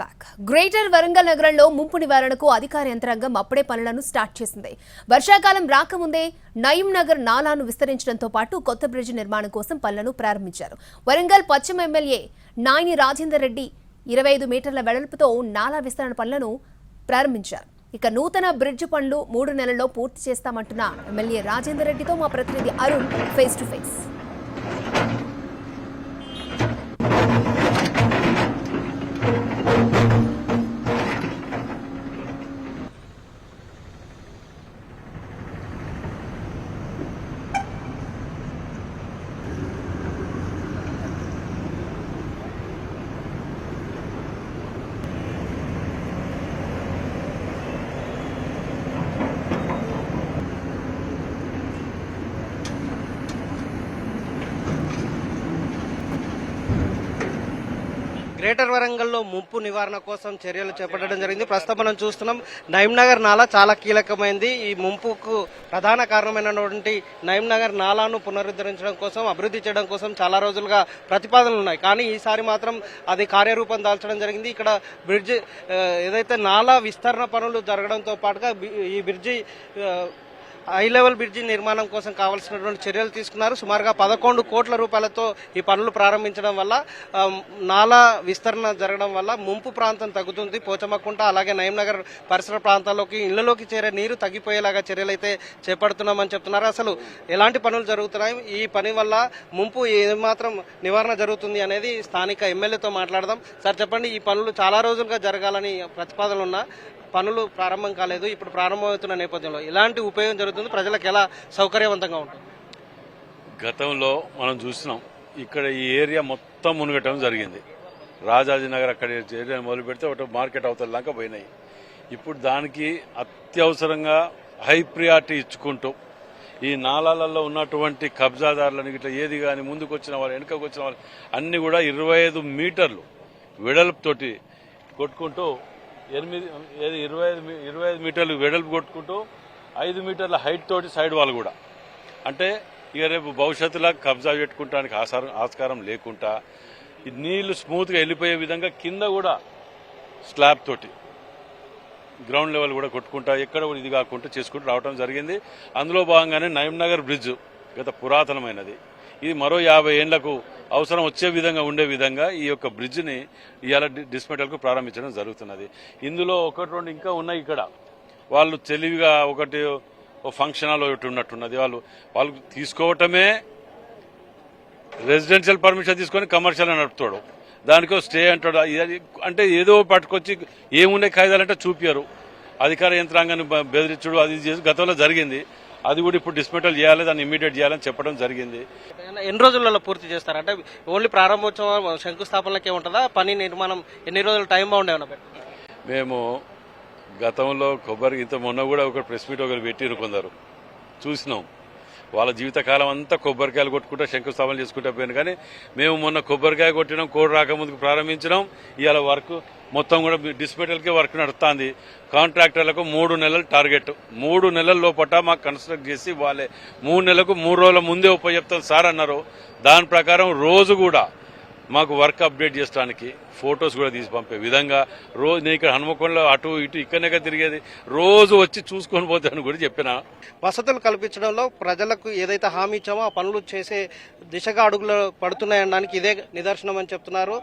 Back greater Warangal నగరంలో ముంపు నివారణకు అధికార యంత్రాంగం అప్పుడే పనులను స్టార్ట్ చేసింది. వర్షాకాలం రాకముందే నయం నగర్ నాలాను విస్తరించడంతో పాటు కొత్త బ్రిడ్జ్ నిర్మాణం కోసం పనులను ప్రారంభించారు. వరంగల్ పశ్చిమ ఎమ్మెల్యే నాయని రాజేందర్ రెడ్డి ఇరవై ఐదు మీటర్ల వెడల్పుతో నాలా విస్తరణ పనులను ప్రారంభించారు. ఇక నూతన బ్రిడ్జ్ పనులు మూడు నెలల్లో పూర్తి చేస్తామంటున్న ఎమ్మెల్యే రాజేందర్ రెడ్డితో మా ప్రతినిధి Arun face to face greater వరంగల్లో ముంపు నివారణ కోసం చర్యలు చేపట్టడం జరిగింది. ప్రస్తుతం మనం చూస్తున్నాం. నగర్ నాలా చాలా కీలకమైంది. ఈ ముంపుకు ప్రధాన కారణమైనటువంటి నగర్ నాలాను పునరుద్ధరించడం కోసం అభివృద్ధి చేయడం కోసం చాలా రోజులుగా ప్రతిపాదనలు ఉన్నాయి. కానీ ఈసారి మాత్రం అది కార్యరూపం దాల్చడం జరిగింది. ఇక్కడ బ్రిడ్జ్ ఏదైతే నాలా విస్తరణ పనులు జరగడంతో పాటుగా ఈ బ్రిడ్జి హై లెవెల్ బ్రిడ్జి నిర్మాణం కోసం కావాల్సినటువంటి చర్యలు తీసుకున్నారు. సుమారుగా పదకొండు కోట్ల రూపాయలతో ఈ పనులు ప్రారంభించడం వల్ల నాలా విస్తరణ జరగడం వల్ల ముంపు ప్రాంతం తగ్గుతుంది. పోచమ్మకుంట అలాగే నగర్ పరిసర ప్రాంతాల్లోకి ఇళ్ళలోకి చేరే నీరు తగ్గిపోయేలాగా చర్యలు అయితే చేపడుతున్నామని చెప్తున్నారు. అసలు ఎలాంటి పనులు జరుగుతున్నాయి? ఈ పని వల్ల ముంపు ఏమాత్రం నివారణ జరుగుతుంది అనేది స్థానిక ఎమ్మెల్యేతో మాట్లాడదాం. సార్ చెప్పండి ఈ పనులు చాలా రోజులుగా జరగాలని ప్రతిపాదనలు ఉన్నా పనులు ప్రారంభం కాలేదు. ఇప్పుడు ప్రారంభమవుతున్న నేపథ్యంలో ఎలాంటి ఉపయోగం జరుగుతుంది? ప్రజలకు ఎలా సౌకర్యవంతంగా ఉంటుంది? గతంలో మనం చూసినాం ఇక్కడ ఈ ఏరియా మొత్తం మునుగటం జరిగింది. రాజాజీనగర్ అక్కడ ఏరియా మొదలు పెడితే ఒకటి మార్కెట్ అవతల దాకా పోయినాయి. ఇప్పుడు దానికి అత్యవసరంగా హై ప్రియారిటీ ఇచ్చుకుంటూ ఈ నాలాలలో ఉన్నటువంటి కబ్జాదారులను ఇట్లా ఏది కానీ ముందుకు వచ్చిన వాళ్ళు వెనుకకు వచ్చిన వాళ్ళు అన్ని కూడా ఇరవై ఐదు మీటర్లు వెడల్పుతోటి కొట్టుకుంటూ ఎనిమిది ఏది ఇరవై ఐదు ఇరవై ఐదు మీటర్లు వెడల్పు కొట్టుకుంటూ ఐదు మీటర్ల హైట్ తోటి సైడ్ వాళ్ళు కూడా. అంటే ఇక రేపు భవిష్యత్తులో కబ్జా పెట్టుకుంటానికి ఆసారం ఆస్కారం లేకుండా ఈ నీళ్ళు స్మూత్గా వెళ్ళిపోయే విధంగా కింద కూడా స్లాబ్ తోటి గ్రౌండ్ లెవెల్ కూడా కొట్టుకుంటా ఎక్కడ కూడా ఇది కాకుండా చేసుకుంటూ రావడం జరిగింది. అందులో భాగంగానే నగర్ బ్రిడ్జ్ గత పురాతనమైనది. ఇది మరో యాభై ఏండ్లకు అవసరం వచ్చే విధంగా ఉండే విధంగా ఈ యొక్క బ్రిడ్జ్ని ఇవాళ డిస్మెటల్కు ప్రారంభించడం జరుగుతున్నది. ఇందులో ఒకటి రెండు ఇంకా ఉన్నాయి ఇక్కడ. వాళ్ళు తెలివిగా ఒకటి ఫంక్షన్ హాల్ ఒకటి ఉన్నట్టున్నది. వాళ్ళు వాళ్ళు తీసుకోవటమే రెసిడెన్షియల్ పర్మిషన్ తీసుకొని కమర్షియల్ నడుపుతాడు. దానికో స్టే అంటాడు. అంటే ఏదో పట్టుకొచ్చి ఏమున్నాయి కాయిదాలంటే చూపారు అధికార యంత్రాంగాన్ని బ- బెదిరించుడు అది ఇది గతంలో జరిగింది. అది కూడా ఇప్పుడు డిస్మెటల్ చేయాలి దాన్ని ఇమీడియట్ చేయాలని చెప్పడం జరిగింది. ఎన్ని రోజులలో పూర్తి చేస్తారు? అంటే ఓన్లీ ప్రారంభోత్సవం శంకుస్థాపనలకే ఉంటుందా? పని నిర్మాణం ఎన్ని రోజులు టైం బాగుండే మేము గతంలో కొబ్బరి ఇంత మొన్న కూడా ఒక ప్రెస్ మీట్ ఒకరు పెట్టిరు కొందరు. చూసినాం. వాళ్ళ జీవితకాలం అంతా కొబ్బరికాయలు కొట్టుకుంటా శంకుస్థాపనలు చేసుకుంటా పోయాను. కానీ మేము మొన్న కొబ్బరికాయ కొట్టినాం కోడి రాకముందుకు ప్రారంభించినాం. ఇవాళ వర్క్ మొత్తం కూడా డిస్పెటల్కే వర్క్ నడుస్తుంది. కాంట్రాక్టర్లకు మూడు నెలలు టార్గెట్. మూడు నెలల లోపట మాకు కన్స్ట్రక్ట్ చేసి వాళ్ళే. మూడు నెలలకు మూడు రోజుల ముందే ఉప చెప్తాం సార్ అన్నారు. దాని ప్రకారం రోజు కూడా మాకు వర్క్ అప్డేట్ చేయడానికి ఫొటోస్ కూడా తీసి పంపే విధంగా రోజు నేను ఇక్కడ హనుమకొండలో అటు ఇటు ఇక్కడనే తిరిగేది. రోజు వచ్చి చూసుకొని పోతాను కూడా చెప్పిన. వసతులు కల్పించడంలో ప్రజలకు ఏదైతే హామీ ఇచ్చామో ఆ పనులు చేసే దిశగా అడుగులు పడుతున్నాయనడానికి ఇదే నిదర్శనం అని చెప్తున్నారు.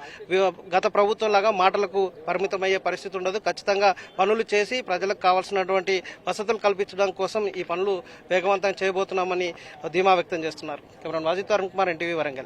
గత ప్రభుత్వం లాగా మాటలకు పరిమితమయ్యే పరిస్థితి ఉండదు. ఖచ్చితంగా పనులు చేసి ప్రజలకు కావాల్సినటువంటి వసతులు కల్పించడం కోసం ఈ పనులు వేగవంతం చేయబోతున్నామని ధీమా వ్యక్తం చేస్తున్నారు. Cameraman Wajid Arun Kumar NTV Warangal.